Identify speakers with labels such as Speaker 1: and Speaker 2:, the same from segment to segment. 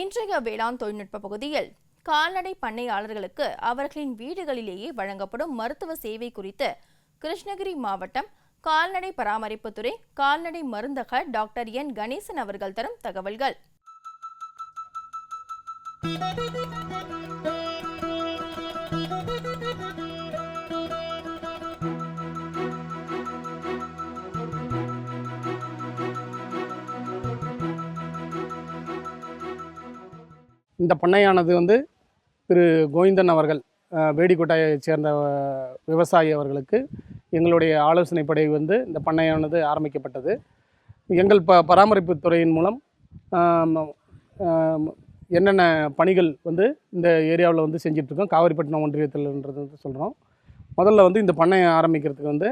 Speaker 1: இன்றைய வேளாண் தொழில்நுட்ப பகுதியில் கால்நடை பண்ணையாளர்களுக்கு அவர்களின் வீடுகளிலேயே வழங்கப்படும் மருத்துவ சேவை குறித்து கிருஷ்ணகிரி மாவட்டம் கால்நடை பராமரிப்புத்துறை கால்நடை மருந்தக டாக்டர் என் கணேசன் அவர்கள் தரும் தகவல்கள்.
Speaker 2: இந்த பண்ணையானது வந்து திரு கோவிந்தன் அவர்கள் வேடிக்கோட்டையைச் சேர்ந்த விவசாயி அவர்களுக்கு எங்களுடைய ஆலோசனைப்படை வந்து இந்த பண்ணையானது ஆரம்பிக்கப்பட்டது. எங்கள் ப பராமரிப்பு துறையின் மூலம் என்னென்ன பணிகள் வந்து இந்த ஏரியாவில் வந்து செஞ்சிட்ருக்கோம் காவிரிப்பட்டினம் ஒன்றியத்தில்ன்றது வந்து சொல்கிறோம் முதல்ல வந்து இந்த பண்ணையை ஆரம்பிக்கிறதுக்கு வந்து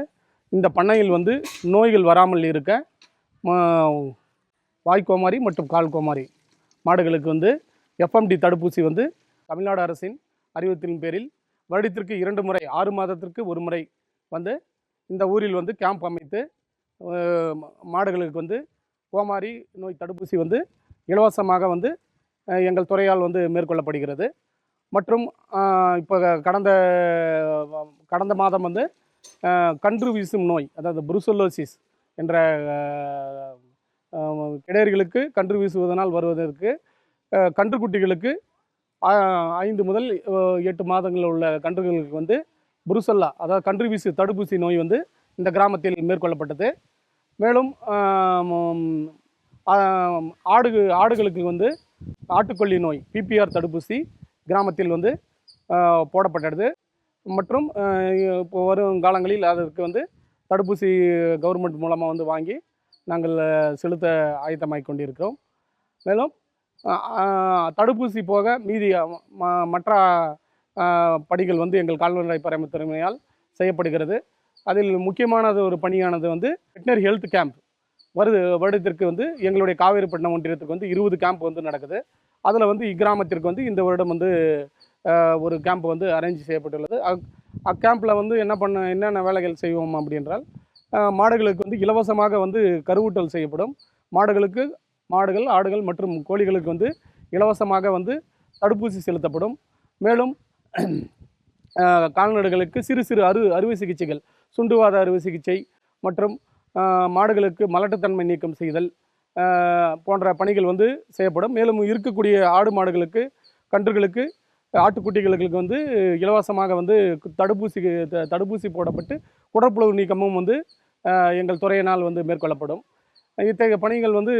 Speaker 2: இந்த பண்ணையில் வந்து நோய்கள் வராமல் இருக்க வாய்க்கோமாரி மற்றும் கால் கோமாரி மாடுகளுக்கு வந்து எஃப்எம்டி தடுப்பூசி வந்து தமிழ்நாடு அரசின் அறிவித்தின் பேரில் வருடத்திற்கு இரண்டு முறை ஆறு மாதத்திற்கு ஒரு முறை வந்து இந்த ஊரில் வந்து கேம்ப் அமைத்து மாடுகளுக்கு வந்து கோமாரி நோய் தடுப்பூசி வந்து இலவசமாக வந்து எங்கள் துறையால் வந்து மேற்கொள்ளப்படுகிறது. மற்றும் இப்போ கடந்த கடந்த மாதம் வந்து கன்று வீசும் நோய் அதாவது புருசோலோசிஸ் என்ற அஹ், கன்று வீசுவதனால் வருவதற்கு கன்றுக்குட்டிகளுக்கு ஐந்து முதல் எட்டு மாதங்களில் உள்ள கன்றுகளுக்கு வந்து புருசல்லா அதாவது கன்று வீசு தடுப்பூசி நோய் வந்து இந்த கிராமத்தில் மேற்கொள்ளப்பட்டது. மேலும் ஆடு ஆடுகளுக்கு வந்து ஆட்டுக்கொல்லி நோய் பிபிஆர் தடுப்பூசி கிராமத்தில் வந்து போடப்பட்டது. மற்றும் இப்போ வரும் காலங்களில் அதற்கு வந்து தடுப்பூசி கவர்மெண்ட் மூலமாக வந்து வாங்கி நாங்கள் செலுத்த ஆயத்தமாகி கொண்டிருக்கிறோம். மேலும் தடுப்பூசி போக மீதி ம- மற்ற பணிகள் வந்து எங்கள் கால்நடை பராமரித்துறையால் செய்யப்படுகிறது. அதில் முக்கியமானது ஒரு பணியானது வந்து வெட்டினரி ஹெல்த் கேம்ப். வருது வருடத்திற்கு வந்து எங்களுடைய காவேரிப்பட்டினம் ஒன்றியத்துக்கு வந்து இருபது கேம்ப் வந்து நடக்குது. அதில் வந்து இக்கிராமத்திற்கு வந்து இந்த வருடம் வந்து ஒரு கேம்ப் வந்து அரேஞ்ச் செய்யப்பட்டுள்ளது. அக்கேம்பில் வந்து என்ன பண்ண என்னென்ன வேலைகள் செய்வோம் அப்படின்றால் மாடுகளுக்கு வந்து இலவசமாக வந்து கருவூட்டல் செய்யப்படும். மாடுகளுக்கு மாடுகள் ஆடுகள் மற்றும் கோழிகளுக்கு வந்து இலவசமாக வந்து தடுப்பூசி செலுத்தப்படும். மேலும் கால்நடைகளுக்கு சிறு சிறு அறு அறுவை சிகிச்சைகள் சுண்டுவாத அறுவை சிகிச்சை மற்றும் மாடுகளுக்கு மலட்டுத்தன்மை நீக்கம் செய்தல் போன்ற பணிகள் வந்து செய்யப்படும். மேலும் இருக்கக்கூடிய ஆடு மாடுகளுக்கு கன்றுகளுக்கு ஆட்டுக்குட்டிகளுக்கு வந்து இலவசமாக வந்து தடுப்பூசி த- தடுப்பூசி போடப்பட்டு குடற்புழு நீக்கமும் வந்து எங்கள் துறையினால் வந்து மேற்கொள்ளப்படும். இத்தகைய பணிகள் வந்து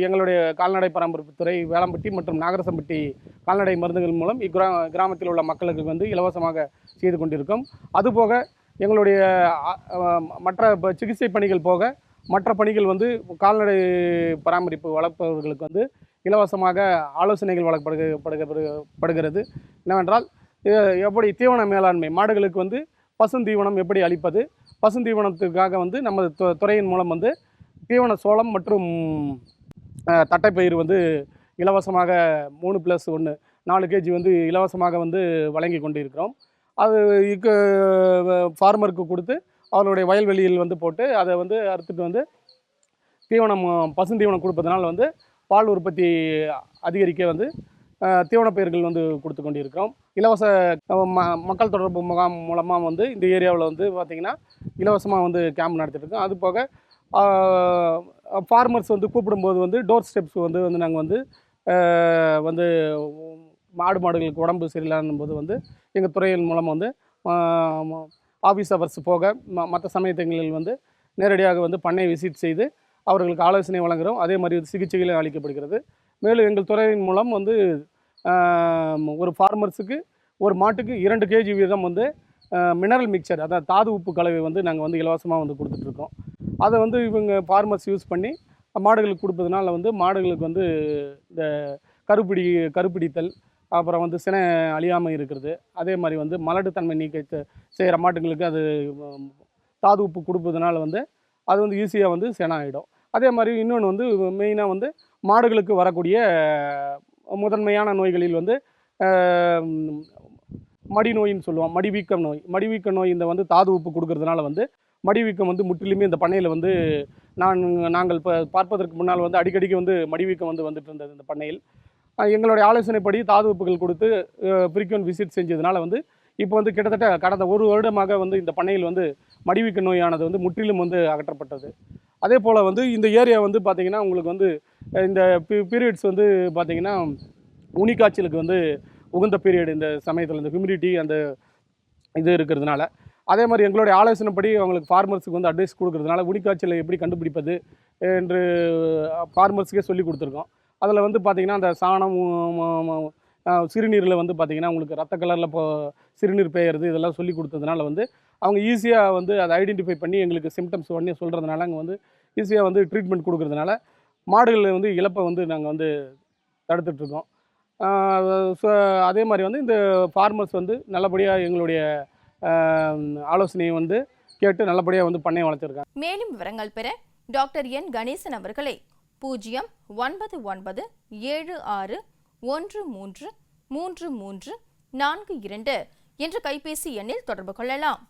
Speaker 2: எங்களுடைய கால்நடை பராமரிப்புத்துறை வேளாம்பட்டி மற்றும் நாகரசம்பட்டி கால்நடை மருந்துகள் மூலம் இக்கிரா கிராமத்தில் உள்ள மக்களுக்கு வந்து இலவசமாக செய்து கொண்டிருக்கோம். அதுபோக எங்களுடைய மற்ற ப- சிகிச்சை பணிகள் போக மற்ற பணிகள் வந்து கால்நடை பராமரிப்பு வளர்ப்பவர்களுக்கு வந்து இலவசமாக ஆலோசனைகள் வழங்கப்படுகிறது படுகிறது. என்னவென்றால் எப்படி தீவன மேலாண்மை மாடுகளுக்கு வந்து பசுந்தீவனம் எப்படி அளிப்பது பசுந்தீவனத்துக்காக வந்து நமது துறையின் மூலம் வந்து தீவன சோளம் மற்றும் தட்டைப்பயிர் வந்து இலவசமாக மூணு ப்ளஸ் ஒன்று நாலு கேஜி வந்து இலவசமாக வந்து வழங்கி கொண்டு இருக்கிறோம் அது இக்கு ஃபார்மருக்கு கொடுத்து அவருடைய வயல்வெளியில் வந்து போட்டு அதை வந்து அறுத்துட்டு வந்து தீவனம் பசுந்தீவனம் கொடுப்பதனால் வந்து பால் உற்பத்தி அதிகரிக்க வந்து தீவனப்பயிர்கள் பயிர்கள் வந்து கொடுத்து கொண்டு இருக்கிறோம் இலவச ம மக்கள் தொடர்பு முகாம் மூலமாக வந்து இந்த ஏரியாவில் வந்து பார்த்திங்கன்னா இலவசமாக வந்து கேம்ப் நடத்திட்டு இருக்கோம். அது போக ஃபார்மர்ஸ் வந்து கூப்பிடும்போது வந்து டோர் ஸ்டெப்ஸ் வந்து வந்து நாங்கள் வந்து வந்து மாடு மாடுகளுக்கு உடம்பு சரியில்லாத போது வந்து எங்கள் துறையின் மூலம் வந்து ஆஃபீஸ் ஹவர்ஸ் போக ம மற்ற சமயத்தங்களில் வந்து நேரடியாக வந்து பண்ணை விசிட் செய்து அவர்களுக்கு ஆலோசனை வழங்குகிறோம் அதே மாதிரி வந்து சிகிச்சைகளும் அளிக்கப்படுகிறது. மேலும் எங்கள் துறையின் மூலம் வந்து ஒரு ஃபார்மர்ஸுக்கு ஒரு மாட்டுக்கு இரண்டு கேஜி வீதம் வந்து மினரல் மிக்சர் அதாவது தாது உப்பு கலவை வந்து நாங்கள் வந்து இலவசமாக வந்து கொடுத்துட்ருக்கோம் அதை வந்து இவங்க ஃபார்மர்ஸ் யூஸ் பண்ணி மாடுகளுக்கு கொடுப்பதுனால வந்து மாடுகளுக்கு வந்து இந்த கருப்பிடி கருப்பிடித்தல் அப்புறம் வந்து சினை அழியாமல் இருக்கிறது. அதே மாதிரி வந்து மலட்டுத்தன்மை நீக்க செய்கிற மாட்டுங்களுக்கு அது தாது உப்பு கொடுப்பதுனால வந்து அது வந்து ஈஸியாக வந்து சென ஆகிடும் அதே மாதிரி இன்னொன்று வந்து மெயினாக வந்து மாடுகளுக்கு வரக்கூடிய முதன்மையான நோய்களில் வந்து மடி நோயின்னு சொல்லுவோம். மடிவீக்க நோய். மடிவீக்க நோய் இந்த வந்து தாது உப்பு கொடுக்கறதுனால வந்து மடிவீக்கம் வந்து முற்றிலுமே இந்த பண்ணையில் வந்து நான் நாங்கள் இப்போ பார்ப்பதற்கு முன்னால் வந்து அடிக்கடிக்கு வந்து மடிவீக்கம் வந்து வந்துட்டு இருந்தது இந்த பண்ணையில். எங்களுடைய ஆலோசனைப்படி தாதுப்புகள் கொடுத்து ஃப்ரீக்வன்ட் விசிட் செஞ்சதுனால வந்து இப்போ வந்து கிட்டத்தட்ட கடந்த ஒரு வருடமாக வந்து இந்த பண்ணையில் வந்து மடிவீக்க நோயானது வந்து முற்றிலும் வந்து அகற்றப்பட்டது. அதே போல் வந்து இந்த ஏரியா வந்து பார்த்திங்கன்னா உங்களுக்கு வந்து இந்த இந்த பீரியட்ஸ் வந்து பார்த்திங்கன்னா உனிக்காய்ச்சலுக்கு வந்து உகந்த பீரியட் இந்த சமயத்தில் இந்த ஹியூமிடிட்டி அந்த இது இருக்கிறதுனால. அதே மாதிரி எங்களுடைய ஆலோசனைப்படி அவங்களுக்கு ஃபார்மர்ஸுக்கு வந்து அட்வைஸ் கொடுக்குறதுனால உடிக்காய்ச்சலை எப்படி கண்டுபிடிப்பது என்று ஃபார்மர்ஸுக்கே சொல்லி கொடுத்துருக்கோம். அதில் வந்து பார்த்திங்கன்னா அந்த சாணம் சிறுநீரில் வந்து பார்த்திங்கன்னா உங்களுக்கு ரத்த கலரில் இப்போ சிறுநீர் பெயர்றது இதெல்லாம் சொல்லி கொடுத்ததுனால வந்து அவங்க ஈஸியாக வந்து அதை ஐடென்டிஃபை பண்ணி எங்களுக்கு சிம்டம்ஸ் உடனே சொல்கிறதுனால அங்கே வந்து ஈஸியாக வந்து ட்ரீட்மெண்ட் கொடுக்குறதுனால மாடுகளில் வந்து இழப்பை வந்து நாங்கள் வந்து தடுத்துட்ருக்கோம் ஸோ அதே மாதிரி வந்து இந்த ஃபார்மர்ஸ் வந்து நல்லபடியாக எங்களுடைய ஆலோசனையை வந்து கேட்டு நல்லபடியாக வந்து பண்ணையை வளர்த்துருக்காங்க.
Speaker 1: மேலும் விவரங்கள் பெற டாக்டர் என் கணேசன் அவர்களை பூஜ்ஜியம் ஒன்பது ஒன்பது ஏழு ஆறு ஒன்று மூன்று மூன்று மூன்று நான்கு இரண்டு என்ற கைபேசி எண்ணில் தொடர்பு கொள்ளலாம்.